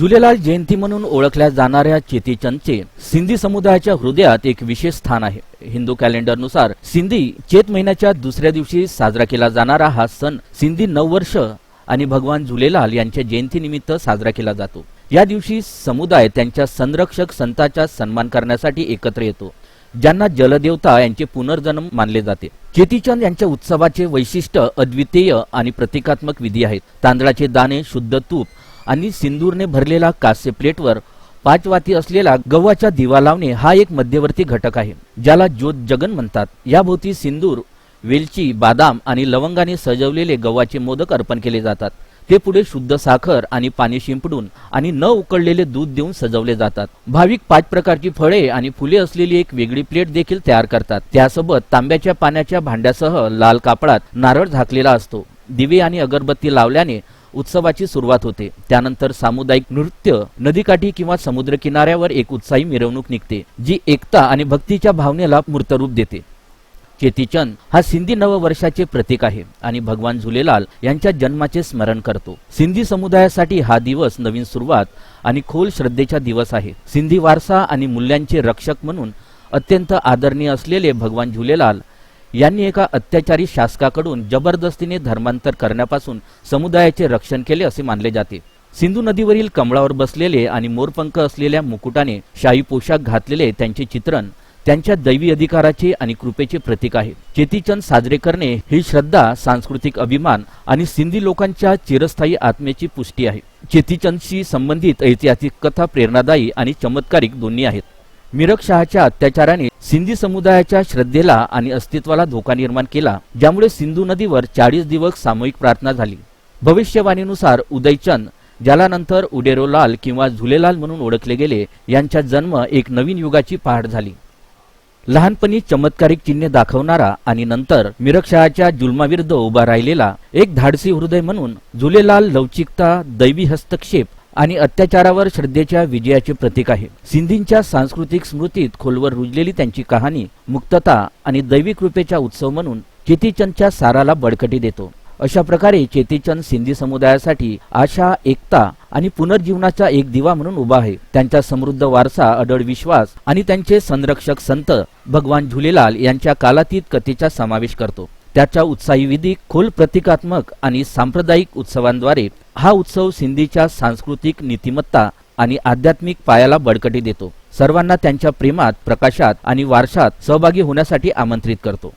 झुलेलाल जयंती म्हणून ओळखल्या जाणाऱ्या चेतीचंदचे सिंधी समुदायाच्या हृदयात एक विशेष स्थान आहे. हिंदू कॅलेंडरनुसार सिंधी चेत महिन्याच्या दुसऱ्या दिवशी साजरा केला जाणारा हा सण सिंधी नववर्ष आणि भगवान झुलेलाल यांच्या जयंतीनिमित्त साजरा केला जातो. या दिवशी समुदाय त्यांच्या संरक्षक संतांचा सन्मान करण्यासाठी एकत्र येतो ज्यांना जलदेवता यांचे पुनर्जन्म मानले जाते. चेतीचंद यांच्या उत्सवाचे वैशिष्ट्य अद्वितीय आणि प्रतिकात्मक विधी आहेत. तांदळाचे दाणे शुद्ध तूप आणि सिंदूरने भरलेला कास्य प्लेटवर पाच वाती असलेला गव्हाचा दिवा लावणे हा एक मध्यवर्ती घटक आहे ज्याला ज्योत जगन म्हणतात. याभोवती सिंदूर वेलची बादाम आणि लवंगाने सजवलेले गव्हाचे मोदक अर्पण केले जातात. ते पुढे शुद्ध साखर आणि पाणी शिंपडून आणि न उकळलेले दूध देऊन सजवले जातात. भाविक पाच प्रकारची फळे आणि फुले असलेली एक वेगळी प्लेट देखील तयार करतात. त्यासोबत तांब्याच्या पाण्याच्या भांड्यासह लाल कापडात नारळ झाकलेला असतो. दिवे आणि अगरबत्ती लावल्याने उत्सवाची सुरुवात होते. त्यानंतर सामुदायिक नृत्य नदीकाठी किंवा समुद्र किनाऱ्यावर एक उत्साही मिरवणूक निघते जी एकता आणि भक्तीच्या भावनेला मूर्तरूप देते. चेतीचंद हा सिंधी नववर्षाचे प्रतीक आहे आणि भगवान झुलेलाल यांच्या जन्माचे स्मरण करतो. सिंधी समुदायासाठी हा दिवस नवीन सुरुवात आणि खोल श्रद्धेचा दिवस आहे. सिंधी वारसा आणि मूल्यांचे रक्षक म्हणून अत्यंत आदरणीय असलेले भगवान झुलेलाल यांनी एका अत्याचारी शासकाकडून जबरदस्तीने धर्मांतर करण्यापासून समुदायाचे रक्षण केले असे मानले जाते. सिंधू नदीवरील कमळावर बसलेले आणि मोरपंख असलेल्या मुकुटाने शाही पोशाख घातलेले त्यांचे चित्रण त्यांच्या दैवी अधिकाराचे आणि कृपेचे प्रतीक आहे. चेतीचंद साजरे करणे ही श्रद्धा सांस्कृतिक अभिमान आणि सिंधी लोकांच्या चिरस्थायी आत्मेची पुष्टी आहे. चेतीचंदशी संबंधित ऐतिहासिक कथा प्रेरणादायी आणि चमत्कारिक दोन्ही आहेत. मिरक शहाच्या अत्याचाराने सिंधी समुदायाच्या श्रद्धेला आणि अस्तित्वाला धोका निर्माण केला ज्यामुळे सिंधू नदीवर चाळीस दिवस सामूहिक प्रार्थना झाली. भविष्यवाणीनुसार उदयचंद ज्याला नंतर उडेरोलाल किंवा झुलेलाल म्हणून ओळखले गेले यांचा जन्म एक नवीन युगाची पहाट झाली. लहानपणी चमत्कारिक चिन्हे दाखवणारा आणि नंतर मिरकशहाच्या जुलमाविरुद्ध उभा राहिलेला एक धाडसी हृदय म्हणून झुलेलाल लवचिकता दैवी हस्तक्षेप आणि अत्याचारावर श्रद्धेच्या विजयाचे प्रतीक आहे. सिंधींच्या सांस्कृतिक स्मृतीत खोलवर रुजलेली त्यांची कहाणी मुक्तता आणि दैवी कृपेचा उत्सव म्हणून चेतीचंदच्या साराला बळकटी देतो. अशा प्रकारे चेतीचंद सिंधी समुदायासाठी आशा एकता आणि पुनर्जीवनाचा एक दिवा म्हणून उभा आहे. त्यांचा समृद्ध वारसा अडळ विश्वास आणि त्यांचे संरक्षक संत भगवान झुलेलाल यांच्या कालातीत कथेचा समावेश करतो. त्याच्या उत्साही विधी खोल प्रतिकात्मक आणि सांप्रदायिक उत्सवांद्वारे हा उत्सव सिंधीच्या सांस्कृतिक नीतिमत्ता आणि आध्यात्मिक पायाला बळकटी देतो. सर्वांना त्यांच्या प्रेमात प्रकाशात आणि वारशात सहभागी होण्यासाठी आमंत्रित करतो.